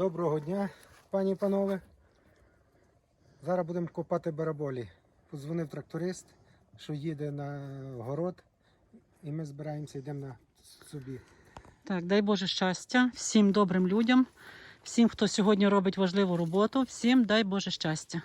Доброго дня, пані і панове. Зараз будемо копати бараболі. Подзвонив тракторист, що їде на город, і ми збираємося, йдемо на собі. Так, дай Боже щастя всім добрим людям, всім, хто сьогодні робить важливу роботу, всім дай Боже щастя.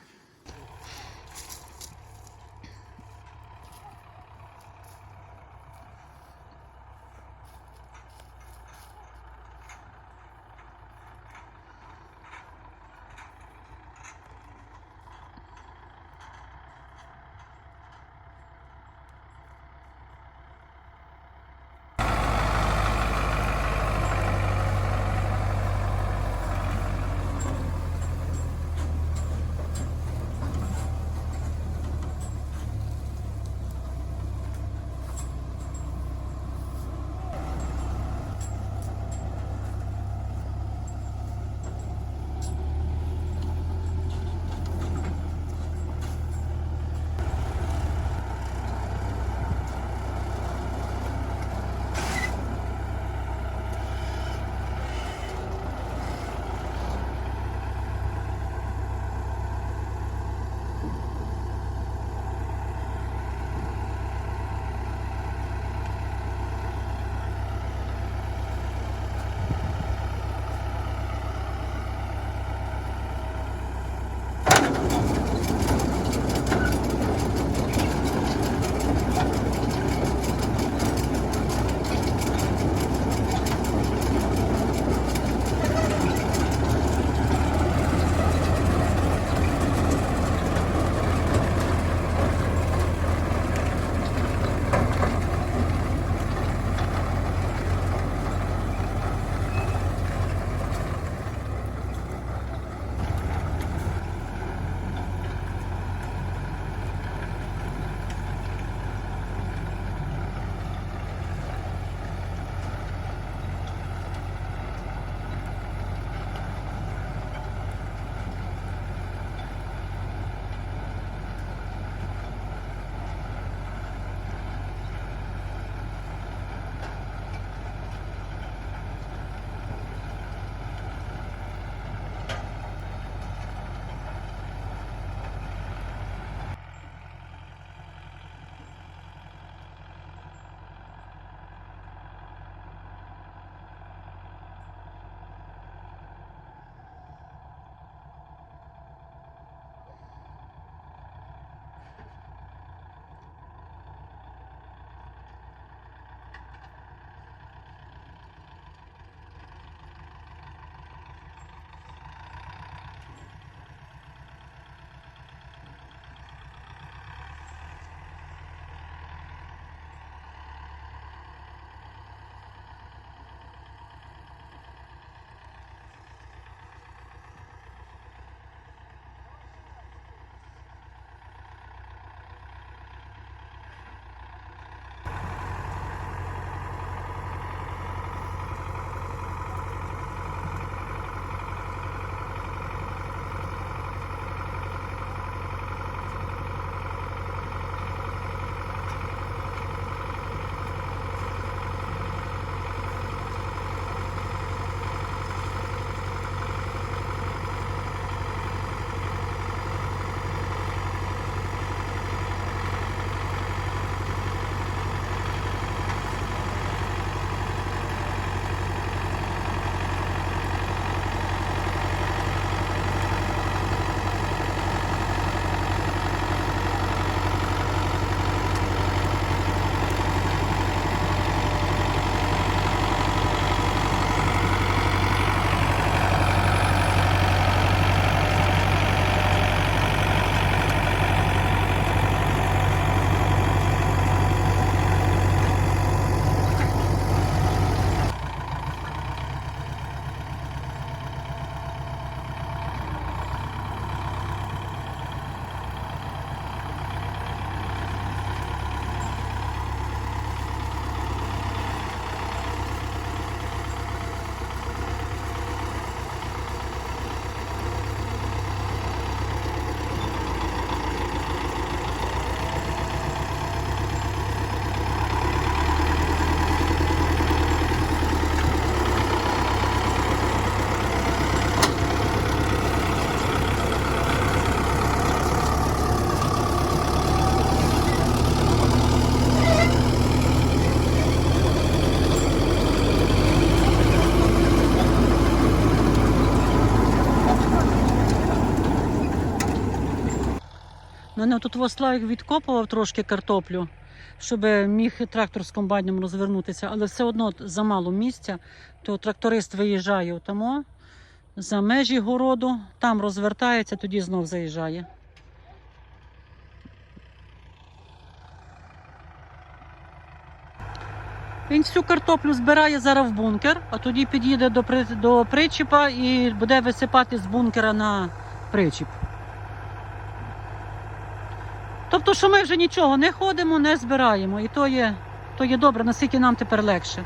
Мене тут Вославік відкопував трошки картоплю, щоб міг трактор з комбайном розвернутися, але все одно замало місця, то тракторист виїжджає тому за межі городу, там розвертається, тоді знов заїжджає. Він всю картоплю збирає зараз в бункер, а тоді під'їде до, до причіпа і буде висипати з бункера на причіп. Тобто, що ми вже нічого не ходимо, не збираємо. І то є, то є добре, наскільки нам тепер легше.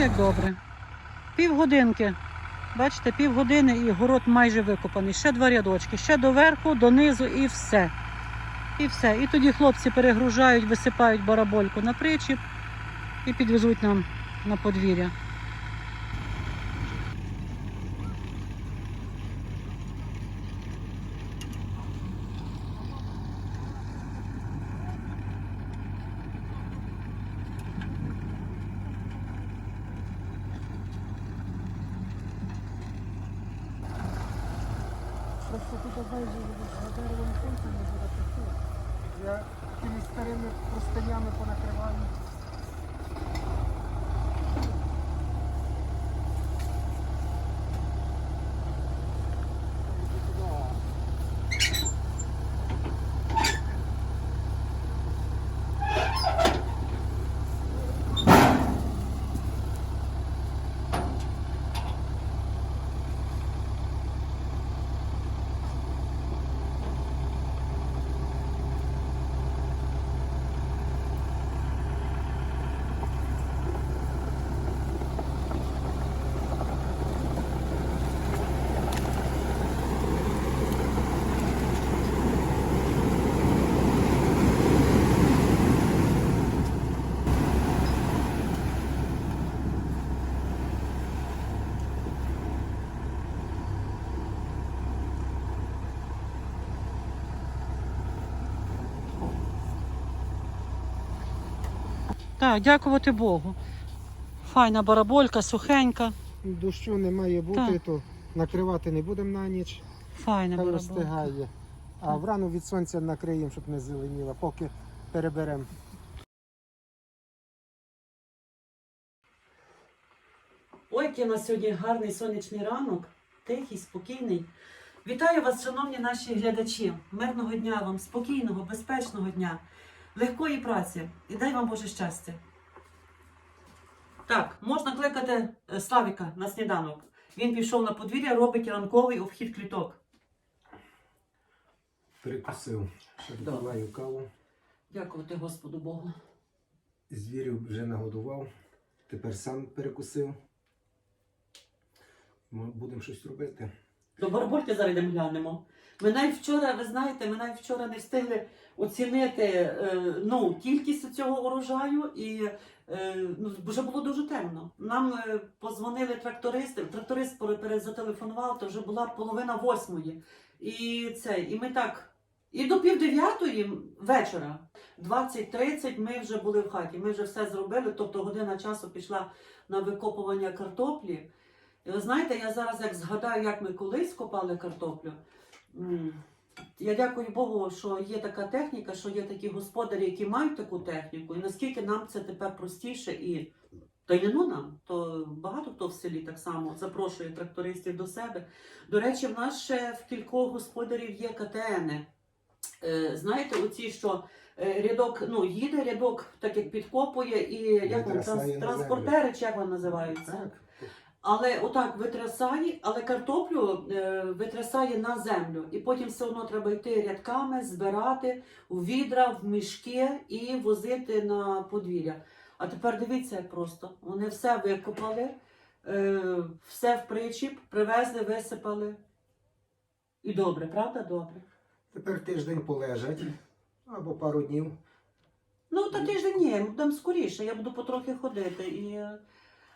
Як добре. Півгодинки. Бачите, півгодини і город майже викопаний. Ще два рядочки, ще доверху, донизу і все. І все. І тоді хлопці перегружають, висипають барабольку на причіп і підвезуть нам на подвір'я. Просто тут обмежує деревом сонця не буде піти. Я тими старими простинями понакриваю. Так, дякувати Богу. Файна бараболька, сухенька. Дощу не має бути, Так. то Накривати не будемо на ніч, Файна хай бараболка. остигає. А врану від сонця накриємо, щоб не зеленіло, поки переберемо. Ой, який у нас сьогодні гарний сонячний ранок, тихий, спокійний. Вітаю вас, шановні наші глядачі. Мирного дня вам, спокійного, безпечного дня, легкої праці і дай вам Боже щастя. Так, можна кликати е, Славіка на сніданок. Він пішов на подвір'я, робить ранковий обхід кліток. Перекусив, ще допиваю каву. Дякувати Господу Богу. Звірів вже нагодував, тепер сам перекусив. Мо- Будемо щось робити. До барабольки зараз йдемо глянемо. Ми навіть вчора, ви знаєте, ми навіть вчора не встигли оцінити е, ну, кількість цього урожаю, і е, ну, вже було дуже темно. Нам е, позвонили трактористи, тракторист пере- пере- зателефонував, то вже була половина восьмої. І це, і ми так. І до пів дев'ятої вечора, 20.30 ми вже були в хаті. Ми вже все зробили, тобто година часу пішла на викопування картоплі. І ви знаєте, я зараз як згадаю, як ми колись копали картоплю. Я дякую Богу, що є така техніка, що є такі господарі, які мають таку техніку, і наскільки нам це тепер простіше і. Та й не ну нам, то багато хто в селі так само запрошує трактористів до себе. До речі, в нас ще в кількох господарів є КТНи. Е, знаєте, оці, що е, рядок, ну, їде рядок, так як підкопує, і як транс- транспортери, чи як вони називаються? Так. Але отак витрясає, але картоплю е, витрясає на землю. І потім все одно треба йти рядками, збирати у відра, в мішки і возити на подвір'я. А тепер дивіться, як просто. Вони все викопали, е, все в причіп, привезли, висипали. І добре, правда? Добре. Тепер тиждень полежать або пару днів. Ну, та тиждень ні, будемо скоріше, я буду потрохи ходити. І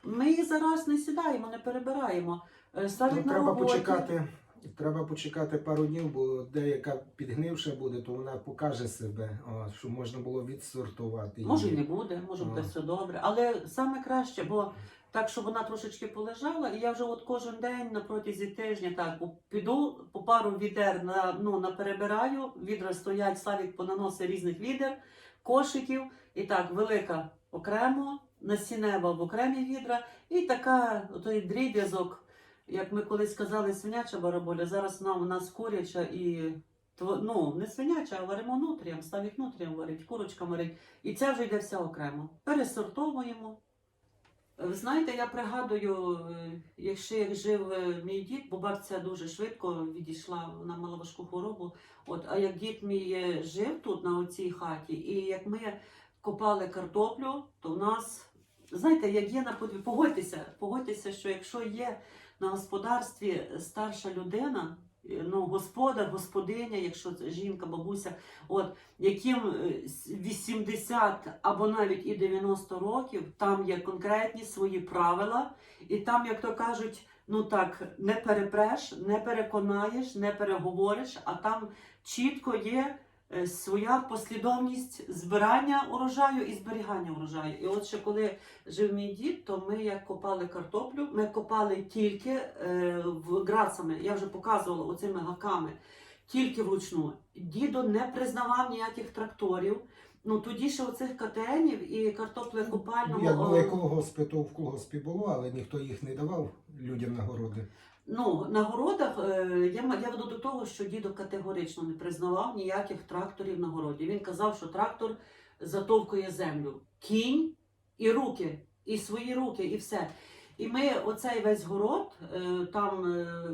ми зараз не сідаємо, не перебираємо. Е, Ставлять на треба роботі. почекати. Треба почекати пару днів, бо деяка підгнивша буде, то вона покаже себе, о, щоб можна було відсортувати. її. Може, і не буде, може буде все добре. Але саме краще, бо так, щоб вона трошечки полежала, і я вже от кожен день на протязі тижня так піду по пару відер на, ну, на перебираю, відра стоять, Славік понаносить різних відер, кошиків, і так, велика окремо, насінева в окремі відра, і така той дріб'язок, як ми колись казали, свиняча бараболя, зараз вона у нас куряча і. Ну, не свиняча, а варимо нутріям, ставить нутріям варить, курочка варить. І це вже йде все окремо. Пересортовуємо. Знаєте, я пригадую, е, якщо як жив е, мій дід, бо бабця дуже швидко відійшла, вона мала важку хворобу. От, а як дід мій жив тут, на оцій хаті, і як ми копали картоплю, то в нас, знаєте, як є на подвір'ї, погодьтеся, погодьтеся, що якщо є на господарстві старша людина, е, ну, господар, господиня, якщо це жінка, бабуся, от, яким е, 80 або навіть і 90 років, там є конкретні свої правила, і там, як то кажуть, ну так, не перепреш, не переконаєш, не переговориш, а там чітко є е, своя послідовність збирання урожаю і зберігання урожаю. І от ще коли жив мій дід, то ми як копали картоплю, ми копали тільки е, в грацами. Я вже показувала оцими гаками тільки вручну. Дідо не признавав ніяких тракторів. Ну тоді ще оцих КТНів і картоплекопального. Як були е, колгоспи, то в колгоспі було, але ніхто їх не давав людям на городи. Ну, на городах е, я, я веду до того, що дідо категорично не признавав ніяких тракторів на городі. Він казав, що трактор затовкує землю. Кінь і руки, і свої руки, і все. І ми оцей весь город, е, там, е,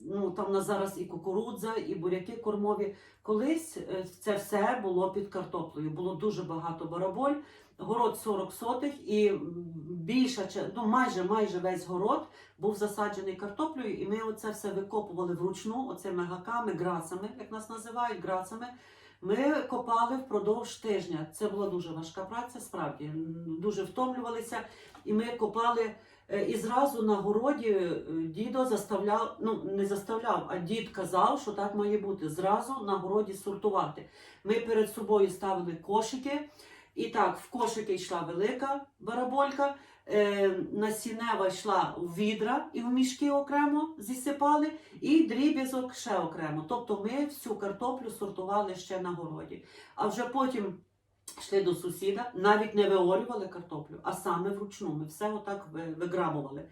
ну, там у нас зараз і кукурудза, і буряки кормові. Колись е, це все було під картоплею. Було дуже багато бараболь. Город 40 сотих і більша, ну майже майже весь город був засаджений картоплею, і ми оце все викопували вручну, оцими гаками, грацами, як нас називають, грацами. Ми копали впродовж тижня. Це була дуже важка праця, справді дуже втомлювалися. І ми копали і зразу на городі е, дідо заставляв, ну не заставляв, а дід казав, що так має бути. Зразу на городі сортувати. Ми перед собою ставили кошики. І так, в кошики йшла велика бараболька, е, насінева йшла в відра і в мішки окремо зісипали, і дріб'язок ще окремо. Тобто ми всю картоплю сортували ще на городі. А вже потім йшли до сусіда, навіть не виорювали картоплю, а саме вручну. Ми все отак виграбували.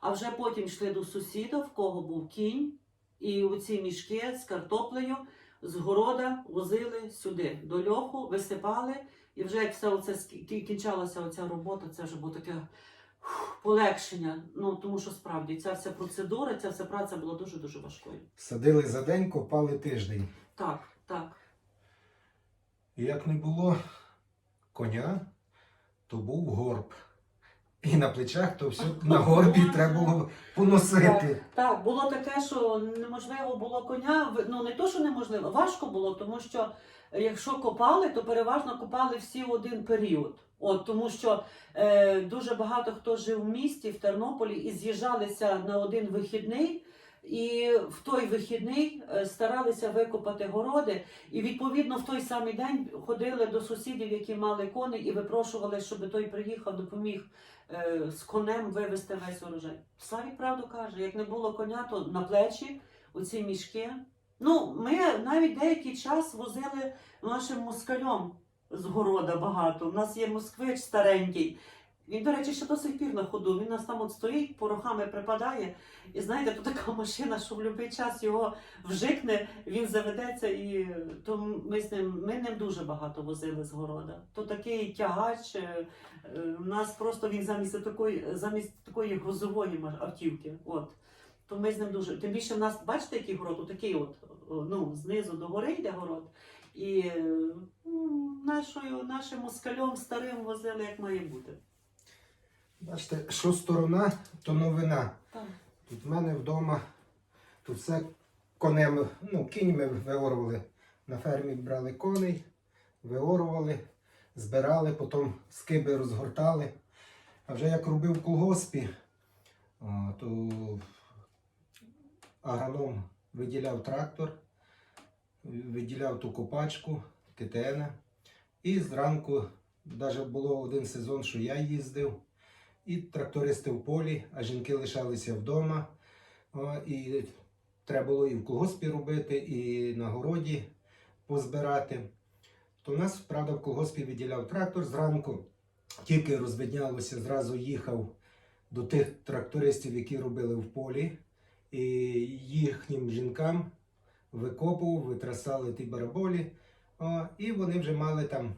А вже потім йшли до сусіда, в кого був кінь, і оці мішки з картоплею з города возили сюди, до льоху, висипали. І вже як все оце кінчалася оця робота, це вже було таке фух, полегшення. Ну тому що справді ця вся процедура, ця вся праця була дуже дуже важкою. Садили за день, копали тиждень. Так, так. І як не було коня, то був горб. І на плечах то все на горбі треба було поносити. Так, було таке, що неможливо було коня. Ну не то, що неможливо, важко було, тому що якщо копали, то переважно копали всі в один період. От тому що е, дуже багато хто жив в місті в Тернополі і з'їжджалися на один вихідний. І в той вихідний е, старалися викопати городи, і відповідно в той самий день ходили до сусідів, які мали коней, і випрошували, щоб той приїхав, допоміг е, з конем вивезти весь урожай. Славік правду каже, як не було коня, то на плечі оці мішки. Ну, ми навіть деякий час возили нашим москальом з города багато. У нас є москвич старенький. Він, до речі, ще до сих пір на ходу. Він у нас там от стоїть, порохами припадає. І знаєте, то така машина, що в будь-який час його вжикне, він заведеться, і то ми з ним ми ним дуже багато возили з города. То такий тягач. е, е, У нас просто він замість такої, замість такої грузової автівки. От. То ми з ним дуже. Тим більше в нас, бачите, який город? Отакий от, ну, знизу до гори йде город. І е, нашою, нашим москальом старим возили, як має бути. Бачите, що сторона, то новина. Так. Тут в мене вдома тут все конем, ну, кіньми виорували. На фермі брали коней, виорували, збирали, потім скиби розгортали. А вже як робив в колгоспі, то агроном виділяв трактор, виділяв ту копачку, КТН. І зранку, навіть було один сезон, що я їздив, і трактористи в полі, а жінки лишалися вдома. І треба було і в колгоспі робити, і на городі позбирати. То нас, правда, в колгоспі виділяв трактор зранку, тільки розвиднялося, зразу їхав до тих трактористів, які робили в полі, і їхнім жінкам викопував, витрасали ті бараболі, і вони вже мали там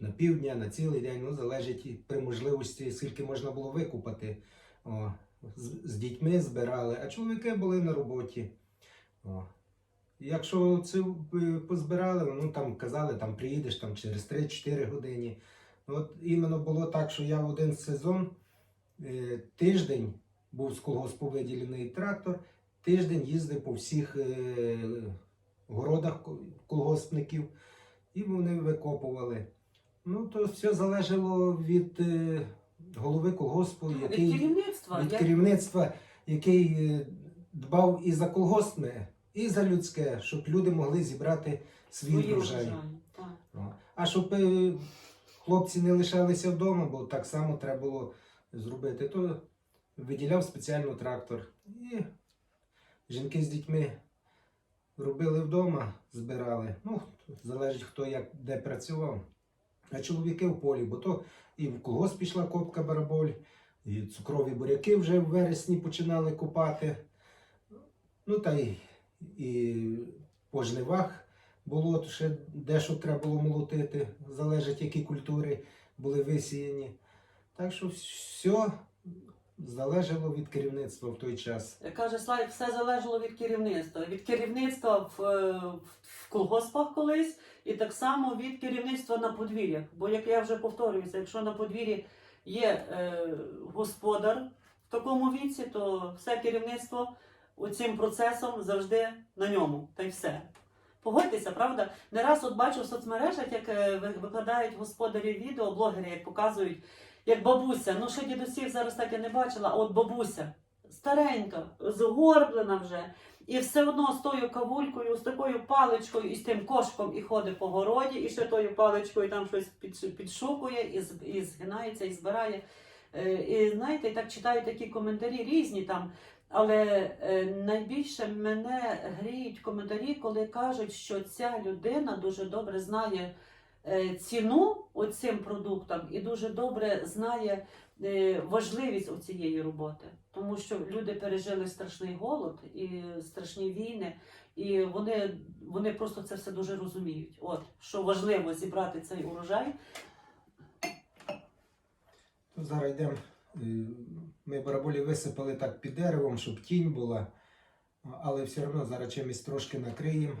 на півдня, на цілий день, ну залежить при можливості, скільки можна було викупати. О, з, з дітьми збирали, а чоловіки були на роботі. О. Якщо це е, позбирали, ну там казали, там приїдеш там, через 3-4 години. От іменно було так, що я в один сезон е, тиждень був з колгоспу виділений трактор, тиждень їздив по всіх е, городах колгоспників, і вони викопували. Ну, то все залежало від е, голови колгоспу, Від керівництва. від я- керівництва, який е, дбав і за колгоспне, і за людське, щоб люди могли зібрати свій свої врожай. врожаї. Так. О. А щоб е, хлопці не лишалися вдома, бо так само треба було зробити, то виділяв спеціально трактор. І жінки з дітьми робили вдома, збирали. Ну, залежить хто як де працював. А чоловіки в полі, бо то і в колгосп пішла копка бараболь, і цукрові буряки вже в вересні починали купати. Ну та й і по жнивах було то ще дещо треба було молотити, залежить, які культури були висіяні. Так що все залежало від керівництва в той час. Каже Славік, все залежало від керівництва. Від керівництва в, е, в колгоспах колись, і так само від керівництва на подвір'ях. Бо, як я вже повторююся, якщо на подвір'ї є е, господар в такому віці, то все керівництво цим процесом завжди на ньому. Та й все. Погодьтеся, правда? Не раз от бачу в соцмережах, як е, викладають господарі відео, блогери, як показують, як бабуся. Ну, ще дідусів зараз так я не бачила, а от бабуся старенька, згорблена вже. І все одно з тою кавулькою, з такою паличкою і з тим кошком і ходить по городі, і ще тою паличкою там щось під, підшукує, і, і згинається, і збирає. Е, І знаєте, так читаю такі коментарі різні там. Але е, найбільше мене гріють коментарі, коли кажуть, що ця людина дуже добре знає ціну оцим продуктам і дуже добре знає е, важливість цієї роботи. Тому що люди пережили страшний голод і страшні війни, і вони, вони просто це все дуже розуміють. От що важливо зібрати цей урожай. Зараз йдемо. Ми бараболі висипали так під деревом, щоб тінь була. Але все одно зараз чимось трошки накриємо,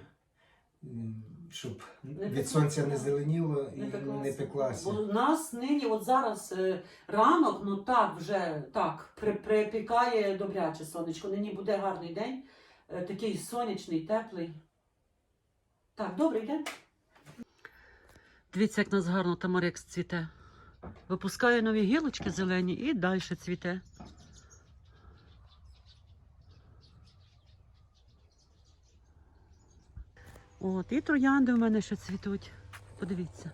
щоб Не від сонця не зеленіло і Не пеклася. не пеклася. Бо у нас нині, от зараз е, ранок, ну так вже так, при, припікає добряче сонечко. Нині буде гарний день, е, такий сонячний, теплий. Так, добрий день. Дивіться, як нас гарно тамарекс цвіте. Випускає нові гілочки зелені і далі цвіте. От, і троянди в мене ще цвітуть. Подивіться.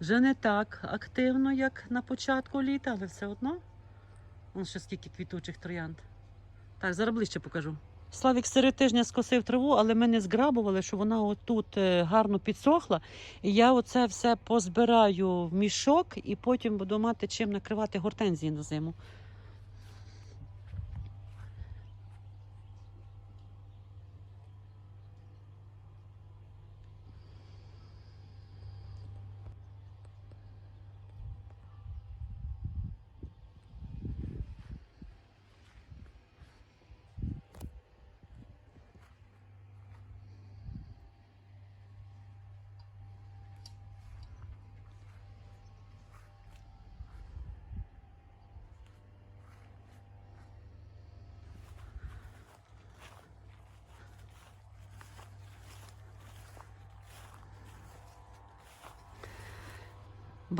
Вже не так активно, як на початку літа, але все одно. Вон ще скільки квітучих троянд. Так, зараз ближче покажу. Славік серед тижня скосив траву, але ми не зграбували, що вона отут е, гарно підсохла. І я оце все позбираю в мішок і потім буду мати чим накривати гортензії на зиму.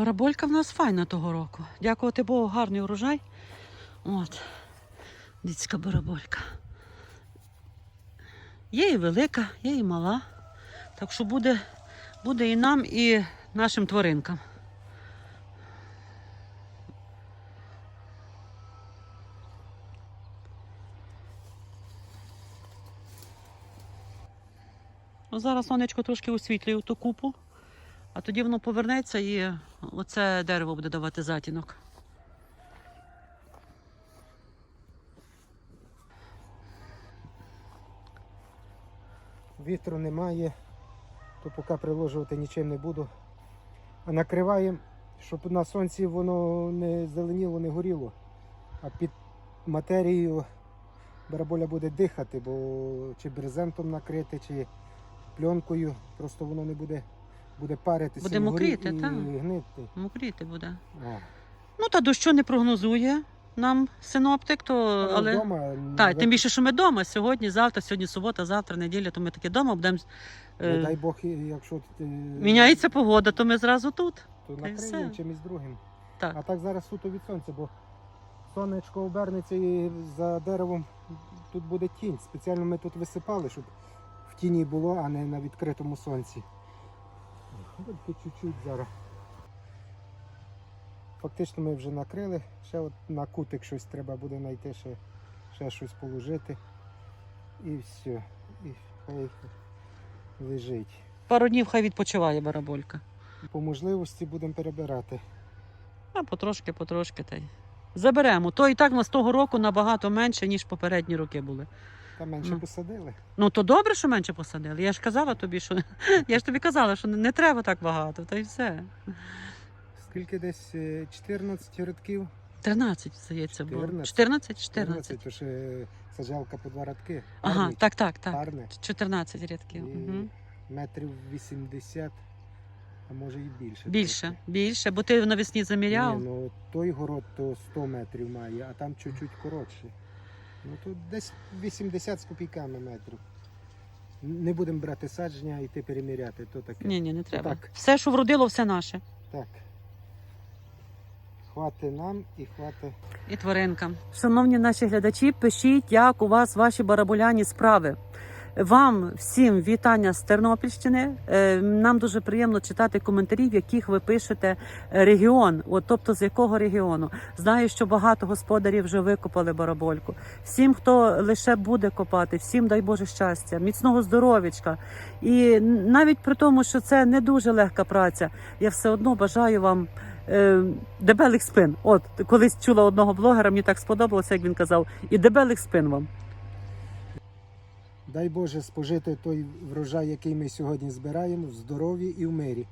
Бараболька в нас файна того року. Дякувати Богу, гарний урожай. От, дітська бараболька. Є і велика, є і мала. Так що буде, буде і нам, і нашим тваринкам. Зараз сонечко трошки освітлює ту купу, а тоді воно повернеться і оце дерево буде давати затінок. Вітру немає, то поки приложувати нічим не буду. А накриваємо, щоб на сонці воно не зеленіло, не горіло. А під матерією бараболя буде дихати, бо чи брезентом накрити, чи пленкою, просто воно не буде, буде паритися Буде мокріти, і так. гнити. Мокріти буде. О. Ну та дощу не прогнозує нам синоптик, то але. вдома, ви- тим більше, що ми вдома сьогодні, завтра, сьогодні субота, завтра, неділя, то ми таки вдома будемо. не Е, дай Бог, якщо е, міняється погода, то ми зразу тут. то та й все. чимось другим. Так. А так зараз суто від сонця, бо сонечко обернеться і за деревом тут буде тінь. Спеціально ми тут висипали, щоб в тіні було, а не на відкритому сонці. Тільки чуть-чуть зараз. Фактично ми вже накрили, ще от на кутик щось треба буде знайти, ще, ще щось положити. І все. І хай лежить. Пару днів хай відпочиває бараболька. По можливості будемо перебирати. А потрошки, потрошки та й. Заберемо. То і так у нас того року набагато менше, ніж попередні роки були. Та менше Ну. посадили. Ну то добре, що менше посадили. Я ж казала тобі, що я ж тобі казала, що не треба так багато, та й все. Скільки десь е, 14 рядків? 13, здається, було. 14? 14? 14. то ще саджалка по два рядки. Ага, Парний, так, так, так. парне. 14 рядків. І Угу. метрів 80, а може і більше. Більше, трохи. більше, бо ти навесні заміряв. Ні, ну той город то 100 метрів має, а там чуть-чуть коротше. Ну тут десь 80 з копійками метрів. Не будемо брати садження і йти переміряти, то таке. Ні, ні, не треба. Так. Все, що вродило, все наше. Так. хвати нам і хвати. і тваринкам. Шановні наші глядачі, пишіть, як у вас ваші барабуляні справи. Вам всім вітання з Тернопільщини. Е, Нам дуже приємно читати коментарі, в яких ви пишете е, регіон, от тобто з якого регіону. Знаю, що багато господарів вже викопали барабольку. Всім, хто лише буде копати, всім дай Боже щастя, міцного здоров'ячка. І навіть при тому, що це не дуже легка праця, я все одно бажаю вам е, дебелих спин. От колись чула одного блогера, мені так сподобалося, як він казав, і дебелих спин вам. Дай Боже спожити той врожай, який ми сьогодні збираємо, в здоров'ї і в мирі.